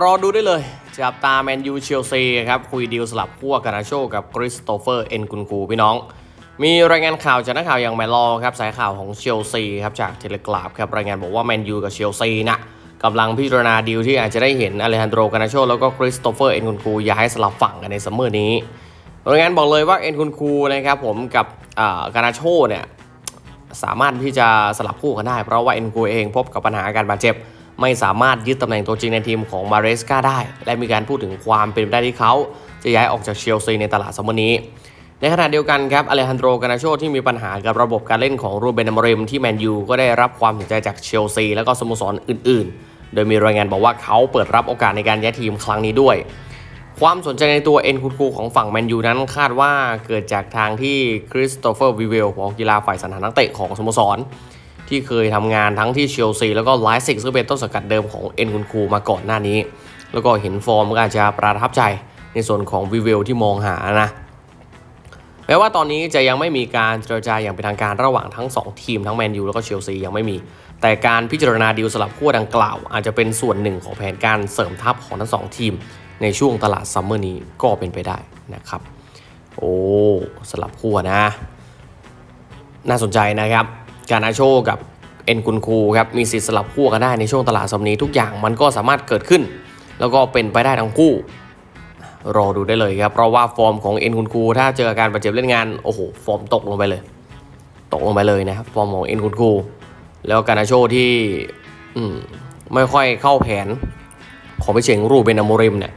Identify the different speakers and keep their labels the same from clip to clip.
Speaker 1: รอดูได้เลย จับตาแมนยูเชลซีครับ คุยดีลสลับขั้วกานาโชกับคริสโตเฟอร์เอ็นกุนคูพี่น้อง มีรายงานข่าวจากนักข่าวอย่างแมนลอครับ สายข่าวของเชลซีครับ จากเทเลกราฟครับ รายงานบอกว่าแมนยูกับเชลซีนะกำลังพิจารณาดีลที่อาจจะได้เห็นอเลฮันโดรกานาโชแล้วก็คริสโตเฟอร์เอ็นกุนคูย้ายสลับฝั่งกันในซัมเมอร์นี้รายงานบอกเลยว่าเอ็นกุนคูนะครับผมกับกานาโชเนี่ยสามารถที่จะสลับคู่กันได้ เพราะว่าเอ็นกูเองพบกับปัญหาอาการบาดเจ็บ ไม่สามารถยึดตำแหน่งตัวจริงในทีมของมาเรสกาได้ และมีการพูดถึงความเป็นไปได้ที่เขา จะย้ายออกจากเชลซีในตลาดซัมเมอร์นี้ ในขณะเดียวกันครับอเลฮันโดรกานาโชที่มีปัญหากับระบบการเล่นของรูเบนอมริมที่แมนยูก็ได้รับความสนใจจากเชลซีแล้วก็สโมสรอื่น ๆ โดยมีรายงานบอกว่าเขาเปิดรับโอกาสในการย้ายทีมครั้งนี้ด้วยความสนใจในตัวเอ็นคุคูของฝั่งแมนยูนั้นคาดว่าเกิดจากทางที่คริสโตเฟอร์วิเวลของกีฬาฝ่ายสรรหานักเตะของสโมสร ที่เคยทำงานทั้งที่เชลซีแล้วก็ไลซิกซึ่งเป็นต้นสังกัดเดิมของเอ็นคุคูมาก่อนหน้านี้ แล้วก็เห็นฟอร์มก็อาจจะประทับใจในส่วนของวิเวลที่มองหานะแม้ว่าตอนนี้จะยังไม่มีการเจรจาอย่างเป็นทางการระหว่างทั้ง 2 ทีมทั้งแมนยูแล้วก็เชลซียังไม่มี แต่การพิจารณาดีลสลับขั้วดังกล่าว อาจจะเป็นส่วนหนึ่งของแผนการเสริมทัพของทั้งสองทีม ในช่วงตลาดซัมเมอร์นี้ก็เป็นไปได้นะครับ โอ้ สลับขั้วนะ น่าสนใจนะครับ การอาโชกับเอ็นกุนคูครับมีสิทธิ์สลับขั้วกันได้ในช่วงตลาดซัมเมอร์นี้ทุกอย่างมันก็สามารถเกิดขึ้น แล้วก็เป็นไปได้ทั้งคู่ รอดูได้เลยครับ เพราะว่าฟอร์มของเอ็นคุนคูถ้าเจออาการบาดเจ็บเล่นงานโอ้โหฟอร์มตกลงไปเลย ตกลงไปเลยนะครับฟอร์มของเอ็นคุนคูแล้วการนาโชที่อืมไม่ค่อยเข้าแผนของไปเชงรูเบนอโมริมเนี่ย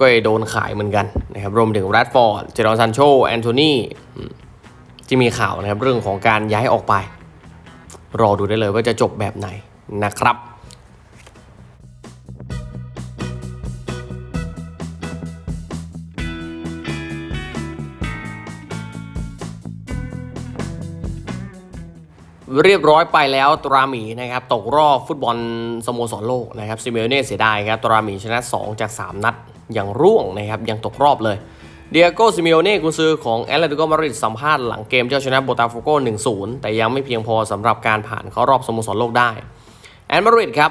Speaker 1: ก็โดนขายเหมือนกันนะครับรวมถึงแรดฟอร์ดเจดอนซันโชแอนโทนี ที่มีข่าวนะครับเรื่องของการย้ายออกไป รอดูได้เลยว่าจะจบแบบไหนนะครับเรียบร้อยไปแล้วตรามีนะครับตกรอบฟุตบอลสโมสรโลกนะครับซิเมเน่เสียดายครับตรามีชนะ 2 จาก 3 นัดอย่างร่วงนะครับยังตกรอบเลย เดียโกซิเมโอเน่กุนซือของแอตเลติโกมาดริดสัมภาษณ์หลังเกมเจ้าชนะโบตาโฟโก1-0 แต่ยังไม่เพียงพอสำหรับการผ่านเข้ารอบสโมสรโลกได้ แอนมาดริดครับ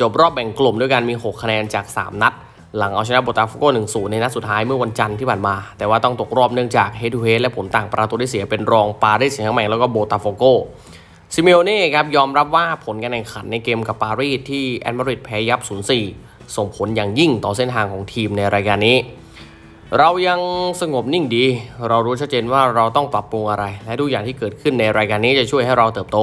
Speaker 1: จบรอบแบ่งกลุ่มด้วยกันมี 6 คะแนนจาก 3 นัด หลังเอาชนะโบตาโฟโก1-0 ในนัดสุดท้ายเมื่อวันจันทร์ที่ผ่านมา แต่ว่าต้องตกรอบเนื่องจากเฮดูเฮดและผลต่างประตูที่เสียเป็นรองปารีสแซงต์แร์แมงแล้วก็โบตาโฟโกซิเมโอเน่ครับยอมรับว่าผลการแข่งขันในเกมกับปารีสที่แอนมาดริดแพ้ยับ0-4 ส่งผลอย่างยิ่งต่อเส้นทางของทีมในรายการนี้ เรายังสงบนิ่งดี เรารู้ชัดเจนว่าเราต้องปรับปรุงอะไร และทุกอย่างที่เกิดขึ้นในรายการนี้จะช่วยให้เราเติบโต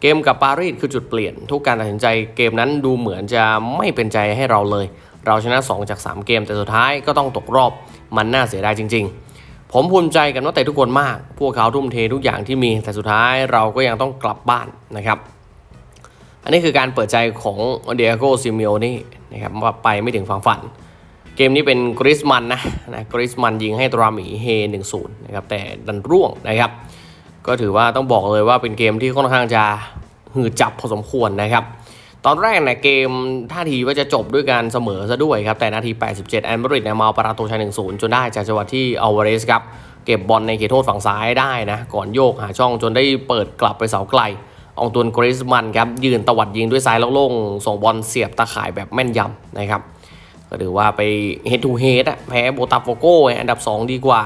Speaker 1: เกมกับปารีสคือจุดเปลี่ยน ทุกการตัดสินใจเกมนั้นดูเหมือนจะไม่เป็นใจให้เราเลย เราชนะ 2 จาก 3 เกมแต่สุดท้ายก็ต้องตกรอบมันน่าเสียดายจริง ๆ ผมภูมิใจกับนักเตะทุกคนมาก พวกเขาทุ่มเททุกอย่างที่มีแต่สุดท้ายเราก็ยังต้องกลับบ้านนะครับ อันนี้คือการเปิดใจของเดียโกซิเมโอนี่นะครับว่าไปไม่ถึงฝั่งฝันเก มนี้เป็นกริสมันนะนะกริสมันยิงให้ตราหมีเฮ1-0นะครับแต่ดันร่วงนะครับ ก็ถือว่าต้องบอกเลยว่าเป็นเกมที่ค่อนข้างจะหืดจับพอสมควรนะครับ ตอนแรกเนี่ยเกมท่าทีว่าจะจบด้วยการเสมอซะด้วยครับ แต่นาที 87 แอนมาริดเนี่ยมาเอาประตูชัย1-0จนได้จากจังหวะที่อัลวาเรสครับเก็บบอลในเขตโทษฝั่งซ้ายได้นะ ก่อนโยกหาช่องจนได้เปิดกลับไปเสาไกลองตวนกริสมันครับยืนตวัดยิงด้วยซ้ายโล่งส่งบอลเสียบตาข่ายแบบแม่นยำนะครับ ก็ถือว่าไป head to head อะแพ้โบตาโฟโก้อันดับ 2 ดีกว่า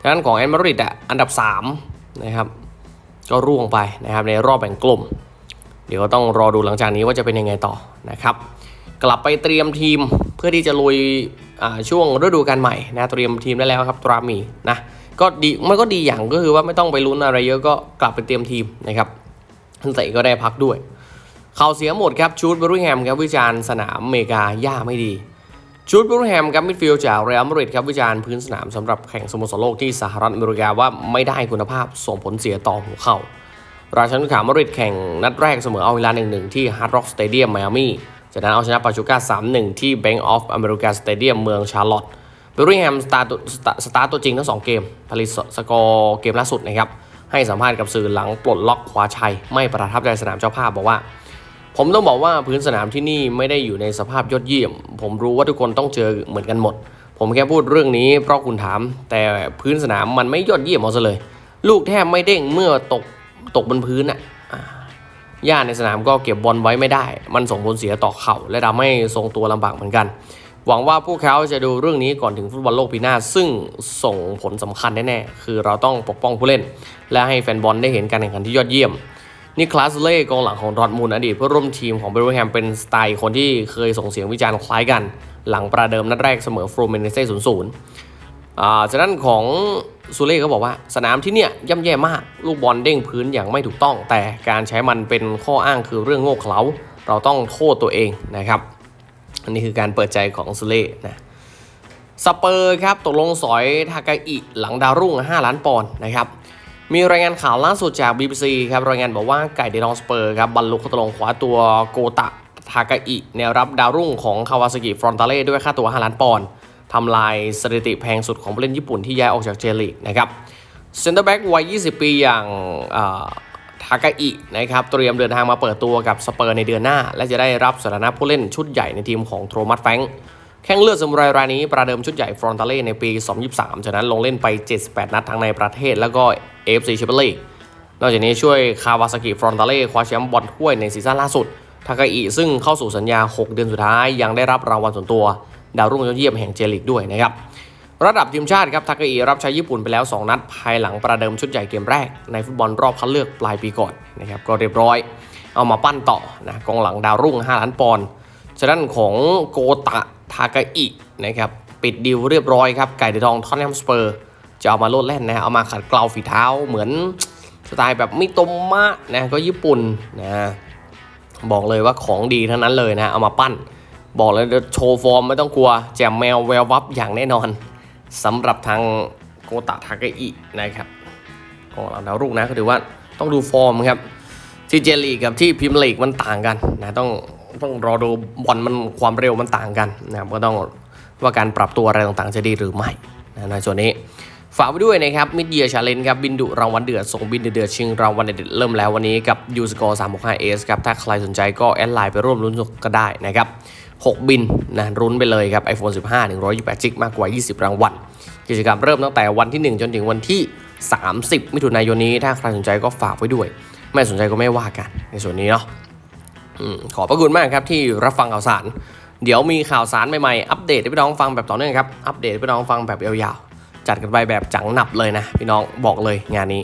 Speaker 1: ทางด้านของแอนมาริดอะอันดับ 3 นะครับ ก็ร่วงไปนะครับในรอบแบ่งกลุ่ม เดี๋ยวก็ต้องรอดูหลังจากนี้ว่าจะเป็นยังไงต่อนะครับ กลับไปเตรียมทีมเพื่อที่จะลุยช่วงฤดูกาลใหม่นะเตรียมทีมได้แล้วครับตรามีนะก็ดีมันก็ดีอย่างก็คือว่าไม่ต้องไปลุ้นอะไรเยอะก็กลับไปเตรียมทีมนะครับท่านเตะก็ได้พักด้วยข่าวเสียหมดครับชูดบรูแฮมครับวิจารณ์สนามอเมริกาย่าไม่ดี ชูดบรูแฮมครับมิดฟิลด์จากเรอัลมาดริดครับวิจารณ์พื้นสนามสำหรับแข่งสโมสรโลกที่สหรัฐอเมริกาว่าไม่ได้คุณภาพส่งผลเสียต่อหัวเข่า ราชันขามาดริดแข่งนัดแรกเสมอเอาเวลา1-1 ที่ Hard Rock Stadium ไมอามีจากนั้นเอาชนะปาชูก้า 3-1 ที่ Bank of America Stadium เมืองชาร์ลอตต์เบอร์ริงแฮมสตาร์ตสตาร์ตัวจริงทั้ง2เกม ผลิตสกอร์เกมล่าสุดนะครับให้สัมภาษณ์กับสื่อหลังปลดล็อกคว้าชัย ไม่ประทับใจสนามเจ้าภาพบอกว่า ผมต้องบอกว่าพื้นสนามที่นี่ไม่ได้อยู่ในสภาพยอดเยี่ยม ผมรู้ว่าทุกคนต้องเจอเหมือนกันหมด ผมแค่พูดเรื่องนี้เพราะคุณถาม แต่พื้นสนามมันไม่ยอดเยี่ยมเอาซะเลย ลูกแทบไม่เด้งเมื่อตกตกบนพื้นอะ่ะหญ้าในสนามก็เก็บบอลไว้ไม่ได้ มันส่งผลเสียต่อเข่าและทำให้ทรงตัวลำบากเหมือนกัน หวังว่าพวกเขาจะดูเรื่องนี้ก่อนถึงฟุตบอลโลกปีหน้า ซึ่งส่งผลสำคัญแน่ๆ คือเราต้องปกป้องผู้เล่น และให้แฟนบอลได้เห็นการแข่งขันที่ยอดเยี่ยม นิคลัสเล่กองหลังของดอทมูลอดีตเพื่อร่วมทีมของเบรแฮมเป็นสไตล์คนที่เคยส่งเสียงวิจารณ์คล้ายกัน หลังประเดิมนัดแรกเสมอฟรูเมนเซ่ศูนย์ศูนย์อ่าจากนั้นของซูเล่ก็บอกว่าสนามที่เนี่ยย่ำแย่มากลูกบอลเด้งพื้นอย่างไม่ถูกต้อง แต่การใช้มันเป็นข้ออ้างคือเรื่องโง่เขลาเราต้องโทษตัวเองนะครับ อันนี้คือการเปิดใจของซูเล่นะสเปอร์ครับตกลงสอยทากาอิหลังดาวรุ่ง 5 ล้านปอนด์นะครับ มีรายงานข่าวล่าสุดจาก BBC ครับรายงานบอกว่าไก่เดนองสเปอร์ครับบรรลุข้อตกลงคว้าตัวโกตะทากาอิแนวรับดาวรุ่งของคาวาซากิฟรอนตาเล่ด้วยค่าตัว 5 ล้านปอนด์ทำลายสถิติแพงสุดของผู้เล่นญี่ปุ่นที่ย้ายออกจากเจลีกนะครับเซนเตอร์แบ็กวัย 20 ปีอย่างทากาอินะครับเตรียมเดินทางมาเปิดตัวกับสเปอร์ในเดือนหน้า และจะได้รับสถานะผู้เล่นชุดใหญ่ในทีมของโทมัสแฟงแข้งเลือดสมุไรรายนี้ประเดิมชุดใหญ่ฟรอนตาเล่ในปี 2023 จากนั้นลงเล่นไป 78 นัดทั้งในประเทศ แล้วก็ AFC แชมเปี้ยนลีกนอกจากนี้ช่วยคาวาซากิฟรอนตาเล่คว้าแชมป์บอลถ้วยในซีซั่นล่าสุด ทากาอิซึ่งเข้าสู่สัญญา 6 เดือนสุดท้ายยังได้รับรางวัลส่วนตัวดาวรุ่งยอดเยี่ยมแห่งเจลีกด้วยนะครับระดับทีมชาติครับทากาอิรับใช้ญี่ปุ่นไปแล้ว 2 นัดภายหลังประเดิมชุดใหญ่เกมแรก ในฟุตบอลรอบคัดเลือกปลายปีก่อนนะครับก็เรียบร้อย เอามาปั้นต่อนะกองหลังดาวรุ่ง 5 ล้านปอนด์ฉะนั้นของโกตะทากาอินะครับปิดดีลเรียบร้อยครับไก่เดือทองทอนแฮมสเปอร์ จะเอามาโลดแล่นนะเอามาขัดเกลาฝีเท้าเหมือนสไตล์แบบไมิโตมมะนะก็ญี่ปุ่นนะบอกเลยว่าของดีทั้งนั้นเลยนะเอามาปั้น บอกเลยโชว์ฟอร์มไม่ต้องกลัวแจมแมวแวววับอย่างแน่นอนสำหรับทางโกตะทากอินะครับของเราดาวรุ่งนะก็ถือว่าต้องดูฟอร์มครับที่เจลีกกับที่พิมลีกมันต่างกันนะต้องต้องรอดูบอลมันความเร็วมันต่างกันนะครับก็ต้องว่าการปรับตัวอะไรต่างๆจะดีหรือไม่นะในส่วนนี้ ฝากไว้ด้วยนะครับมิดเดียชาเลนครับบินดุรางวัลเดือดส่งบินเดือดชิงรางวัลเด็ดเริ่มแล้ววันนี้กับยูสกอร์365 s ครับถ้าใครสนใจก็แอดไลน์ไปร่วมลุ้นก็ได้นะครับ6 บินนะรุ้นไปเลยครับ iPhone 15 128จิกมากกว่า 20 รางวัลกิจกรรมเริ่มตั้งแต่วันที่ 1 จนถึงวันที่ 30 มิถุนายนนี้ ถ้าใครสนใจก็ฝากไว้ด้วย ไม่สนใจก็ไม่ว่ากัน ในส่วนนี้เนาะอขอบพระคุณมากครับที่รับฟังข่าวสาร เดี๋ยวมีข่าวสารใหม่ๆ อัปเดตให้พี่น้องฟังแบบต่อเนื่องครับ อัปเดตให้พี่น้องฟังแบบยาว จัดกันไปแบบจังหนับเลยนะพี่น้องบอกเลยงานนี้